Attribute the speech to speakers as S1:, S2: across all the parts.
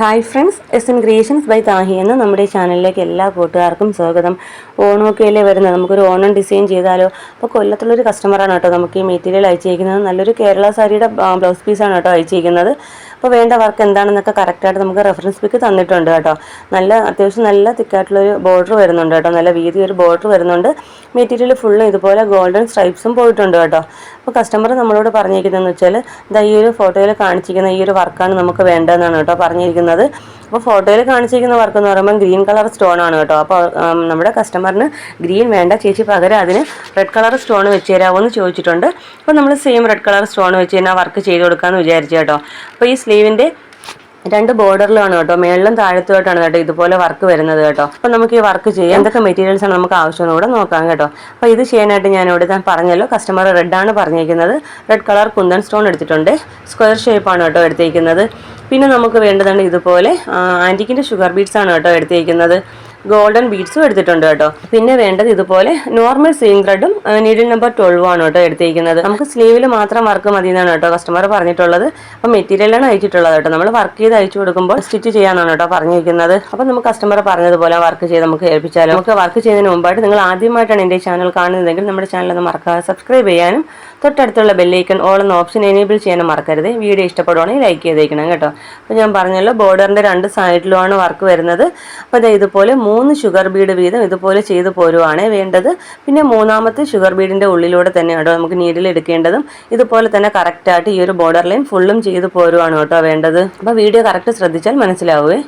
S1: Hi friends S N creations by Thahi എന്ന നമ്മുടെ ചാനലിലേക്ക് എല്ലാ കൂട്ടുകാർക്കും സ്വാഗതം. ഓണമൊക്കെയല്ലേ വരുന്നത്? നമുക്കൊരു ഓണം ഡിസൈൻ ചെയ്താലോ? അപ്പോൾ കൊല്ലത്തുള്ളൊരു കസ്റ്റമറാണ് കേട്ടോ നമുക്ക് ഈ മെറ്റീരിയൽ അയച്ചിരിക്കുന്നത്. നല്ലൊരു കേരള സാരിയുടെ ബ്ലൗസ് പീസാണ് കേട്ടോ അയച്ചിരിക്കുന്നത്. അപ്പോൾ വേണ്ട വർക്ക് എന്താണെന്നൊക്കെ കറക്റ്റായിട്ട് നമുക്ക് റെഫറൻസ് പിക്ക് തന്നിട്ടുണ്ട് കേട്ടോ. നല്ല അത്യാവശ്യം നല്ല തിക്കായിട്ടുള്ളൊരു ബോർഡർ വരുന്നുണ്ട് കേട്ടോ. നല്ല വീതി ഒരു ബോർഡർ വരുന്നുണ്ട്. മെറ്റീരിയൽ ഫുള്ളും ഇതുപോലെ ഗോൾഡൻ സ്ട്രൈപ്സും പോയിട്ടുണ്ട് കേട്ടോ. അപ്പോൾ കസ്റ്റമർ നമ്മളോട് പറഞ്ഞിരിക്കുന്നതെന്ന് വെച്ചാൽ ഇതാ ഈ ഒരു ഫോട്ടോയിൽ കാണിച്ചിരിക്കുന്ന ഈ ഒരു വർക്കാണ് നമുക്ക് വേണ്ടതെന്നാണ് കേട്ടോ പറഞ്ഞിരിക്കുന്നത്. അപ്പോൾ ഫോട്ടോയിൽ കാണിച്ചിരിക്കുന്ന വർക്ക് എന്ന് പറയുമ്പോൾ ഗ്രീൻ കളർ സ്റ്റോൺ ആണ് കേട്ടോ. അപ്പോൾ നമ്മുടെ കസ്റ്റമറിന് ഗ്രീൻ വേണ്ട. ചേച്ചി പകരം അതിന് റെഡ് കളർ സ്റ്റോൺ വെച്ച് തരാമോ എന്ന് ചോദിച്ചിട്ടുണ്ട്. അപ്പോൾ നമ്മൾ സെയിം റെഡ് കളർ സ്റ്റോൺ വെച്ച് തന്നെ വർക്ക് ചെയ്ത് കൊടുക്കാമെന്ന് വിചാരിച്ചു കേട്ടോ. അപ്പോൾ ഈ സ്ലീവിന്റെ രണ്ട് ബോർഡറിലാണ് കേട്ടോ. മേളിലും താഴത്തുമായിട്ടാണ് കേട്ടോ ഇതുപോലെ വർക്ക് വരുന്നത് കേട്ടോ. അപ്പോൾ നമുക്ക് ഈ വർക്ക് ചെയ്യാം. എന്തൊക്കെ മെറ്റീരിയൽസ് ആണ് നമുക്ക് ആവശ്യമെന്ന് കൂടെ നോക്കാം കേട്ടോ. അപ്പോൾ ഇത് ചെയ്യാനായിട്ട് ഞാൻ ഇവിടെ ഞാൻ പറഞ്ഞല്ലോ. കസ്റ്റമർ റെഡ് ആണ് പറഞ്ഞിരിക്കുന്നത്. റെഡ് കളർ കുന്തൻ സ്റ്റോൺ എടുത്തിട്ടുണ്ട്. സ്ക്വയർ ഷേപ്പാണ് കേട്ടോ എടുത്തിരിക്കുന്നത്. പിന്നെ നമുക്ക് വേണ്ടതാണ് ഇതുപോലെ ആന്റിക്കിന്റെ ഷുഗർ ബീഡ്സ് ആണ് കേട്ടോ എടുത്തിരിക്കുന്നത്. ഗോൾഡൻ ബീഡ്സും എടുത്തിട്ടുണ്ട് കേട്ടോ. പിന്നെ വേണ്ടത് ഇതുപോലെ നോർമൽ സീം ത്രെഡും നീഡിൽ നമ്പർ ട്വൽവ് ആണ് കേട്ടോ എടുത്തിരിക്കുന്നത്. നമുക്ക് സ്ലീവിൽ മാത്രം വർക്ക് മതി എന്നാണ് കേട്ടോ കസ്റ്റമർ പറഞ്ഞിട്ടുള്ളത്. അപ്പോൾ മെറ്റീരിയലാണ് അയച്ചിട്ടുള്ളത് കേട്ടോ. നമ്മൾ വർക്ക് ചെയ്ത് അയച്ചു കൊടുക്കുമ്പോൾ സ്റ്റിച്ച് ചെയ്യാനാണ് കേട്ടോ പറഞ്ഞിരിക്കുന്നത്. അപ്പോൾ നമുക്ക് കസ്റ്റമർ പറഞ്ഞതുപോലെ വർക്ക് ചെയ്ത് നമുക്ക് ഏൽപ്പിച്ചാലും. നമുക്ക് വർക്ക് ചെയ്യുന്നതിന് മുമ്പായിട്ട് നിങ്ങൾ ആദ്യമായിട്ടാണ് എന്റെ ചാനൽ കാണുന്നതെങ്കിൽ നമ്മുടെ ചാനൽ ഒന്ന് മറക്കാതെ സബ്സ്ക്രൈബ് ചെയ്യാനും തൊട്ടടുത്തുള്ള ബെല്ലൈക്കൺ ഓൾ എന്ന ഓപ്ഷൻ എനേബിൾ ചെയ്യാൻ മറക്കരുത്. വീഡിയോ ഇഷ്ടപ്പെടുവാണെങ്കിൽ ലൈക്ക് ചെയ്തേക്കണം കേട്ടോ. അപ്പോൾ ഞാൻ പറഞ്ഞല്ലോ ബോർഡറിന്റെ രണ്ട് സൈഡിലുമാണ് വർക്ക് വരുന്നത്. അപ്പോൾ ഇതുപോലെ മൂന്ന് ഷുഗർ ബീഡ് വീതം ഇതുപോലെ ചെയ്ത് പോരുവാണ് വേണ്ടത്. പിന്നെ മൂന്നാമത്തെ ഷുഗർ ബീഡിന്റെ ഉള്ളിലൂടെ തന്നെ കേട്ടോ നമുക്ക് നീഡിൽ എടുക്കേണ്ടതും. ഇതുപോലെ തന്നെ കറക്റ്റായിട്ട് ഈ ഒരു ബോർഡർ ലൈൻ ഫുള്ളും ചെയ്ത് പോരുവാണ് കേട്ടോ വേണ്ടത്. അപ്പോൾ വീഡിയോ കറക്റ്റ് ശ്രദ്ധിച്ചാൽ മനസ്സിലാവുമേ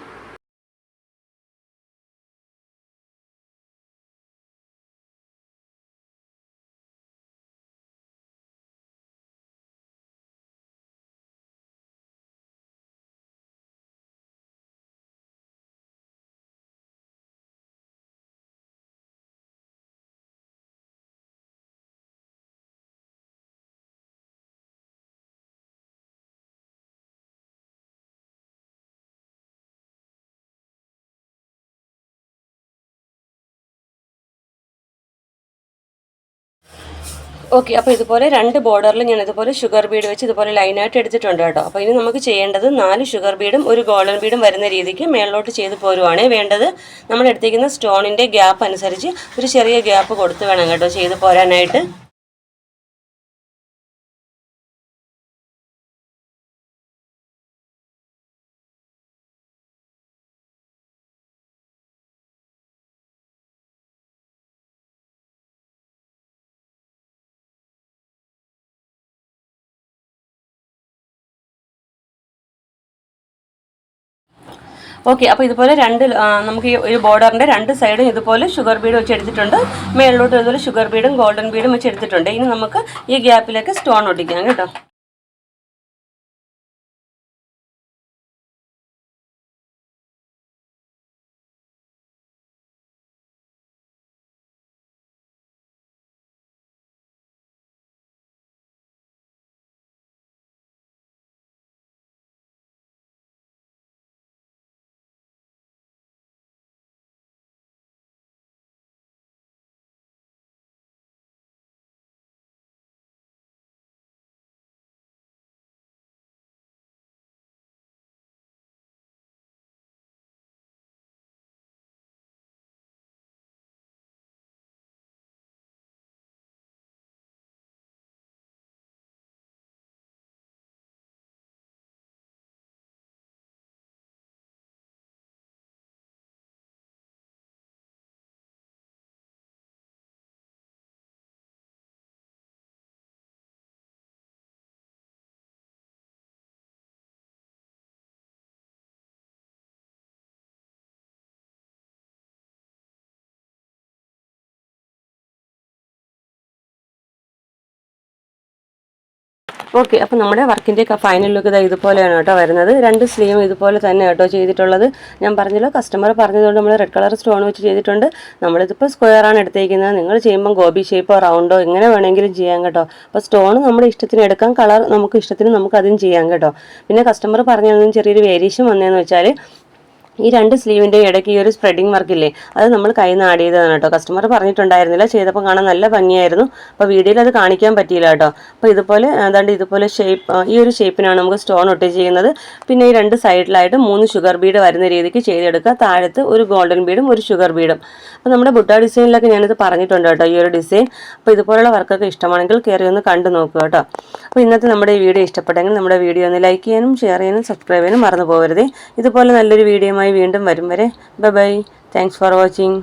S1: ഓക്കെ അപ്പോൾ ഇതുപോലെ രണ്ട് ബോർഡറിൽ ഞാൻ ഇതുപോലെ ഷുഗർ ബീഡ് വെച്ച് ഇതുപോലെ ലൈനായിട്ട് എടുത്തിട്ടുണ്ട് കേട്ടോ. അപ്പോൾ ഇനി നമുക്ക് ചെയ്യേണ്ടത് നാല് ഷുഗർ ബീഡും ഒരു ഗോൾഡൻ ബീഡും വരുന്ന രീതിക്ക് മേളിലോട്ട് ചെയ്ത് പോരുവാണ്. വേണ്ടത് നമ്മൾ എടുത്തിരിക്കുന്ന സ്റ്റോണിന്റെ ഗ്യാപ്പ് അനുസരിച്ച് ഒരു ചെറിയ ഗ്യാപ്പ് കൊടുത്ത് വേണം കേട്ടോ ചെയ്ത് പോരാനായിട്ട്. ഓക്കെ അപ്പോൾ ഇതുപോലെ രണ്ട് നമുക്ക് ഈ ഒരു ബോർഡറിന്റെ രണ്ട് സൈഡും ഇതുപോലെ ഷുഗർ ബീഡ് വെച്ച് എടുത്തിട്ടുണ്ട്. മേളിലോട്ട് ഇതുപോലെ ഷുഗർ ബീഡും ഗോൾഡൻ ബീഡും വെച്ച് എടുത്തിട്ടുണ്ട്. ഇനി നമുക്ക് ഈ ഗ്യാപ്പിലേക്ക് സ്റ്റോൺ ഒട്ടിക്കാം കേട്ടോ. ഓക്കെ അപ്പോൾ നമ്മുടെ വർക്കിന്റെ ഫൈനൽ ലുക്ക് ഇതാ ഇതുപോലെയാണ് കേട്ടോ വരുന്നത്. രണ്ട് സ്ലീവും ഇതുപോലെ തന്നെ കേട്ടോ ചെയ്തിട്ടുള്ളത്. ഞാൻ പറഞ്ഞല്ലോ കസ്റ്റമർ പറഞ്ഞതുകൊണ്ട് നമ്മൾ റെഡ് കളർ സ്റ്റോൺ വെച്ച് ചെയ്തിട്ടുണ്ട്. നമ്മളിതിപ്പോൾ സ്ക്വയറാണ് എടുത്തേക്കുന്നത്. നിങ്ങൾ ചെയ്യുമ്പോൾ ഗോബി ഷേപ്പോ റൗണ്ടോ എങ്ങനെ വേണമെങ്കിലും ചെയ്യാം കേട്ടോ. അപ്പോൾ സ്റ്റോൺ നമ്മുടെ ഇഷ്ടത്തിന് എടുക്കാം കളർ നമുക്ക് ഇഷ്ടത്തിന് നമുക്ക് അതും ചെയ്യാം കേട്ടോ. പിന്നെ കസ്റ്റമർ പറഞ്ഞതിന് ചെറിയൊരു വേരിയേഷൻ വന്നതെന്ന് വെച്ചാൽ ഈ രണ്ട് സ്ലീവിന്റെ ഇടയ്ക്ക് ഈ ഒരു സ്പ്രെഡിങ് വർക്കില്ലേ അത് നമ്മൾ കൈ നാടിയതാണ് കേട്ടോ കസ്റ്റമർ പറഞ്ഞിട്ടുണ്ടായിരുന്നില്ല ചെയ്തപ്പോൾ കാണാൻ നല്ല ഭംഗിയായിരുന്നു. അപ്പോൾ വീഡിയോയിൽ അത് കാണിക്കാൻ പറ്റിയില്ല കേട്ടോ അപ്പോൾ ഇതുപോലെ അതാണ്ട് ഇതുപോലെ ഷേപ്പ് ഈ ഒരു ഷേപ്പിനാണ് നമുക്ക് സ്റ്റോൺ ഒട്ടി ചെയ്യുന്നത്. പിന്നെ ഈ രണ്ട് സൈഡിലായിട്ട് മൂന്ന് ഷുഗർ ബീഡ് വരുന്ന രീതിക്ക് ചെയ്തെടുക്കുക. താഴത്ത് ഒരു ഗോൾഡൻ ബീഡും ഒരു ഷുഗർ ബീഡും അപ്പോൾ നമ്മുടെ ബുട്ട ഡിസൈനിലൊക്കെ ഞാനിത് പറഞ്ഞിട്ടുണ്ട് കേട്ടോ ഈ ഒരു ഡിസൈൻ അപ്പോൾ ഇതുപോലുള്ള വർക്കൊക്കെ ഇഷ്ടമാണെങ്കിൽ കയറി ഒന്ന് കണ്ടു നോക്കുക കേട്ടോ അപ്പോൾ ഇന്നത്തെ നമ്മുടെ ഈ വീഡിയോ ഇഷ്ടപ്പെട്ടെങ്കിൽ നമ്മുടെ വീഡിയോ ഒന്ന് ലൈക്ക് ചെയ്യാനും ഷെയർ ചെയ്യാനും സബ്സ്ക്രൈബ് ചെയ്യാനും മറന്നു പോകരുത്. ഇതുപോലെ നല്ലൊരു വീഡിയോയുമായി വീണ്ടും വരും വരെ. Bye bye thanks for watching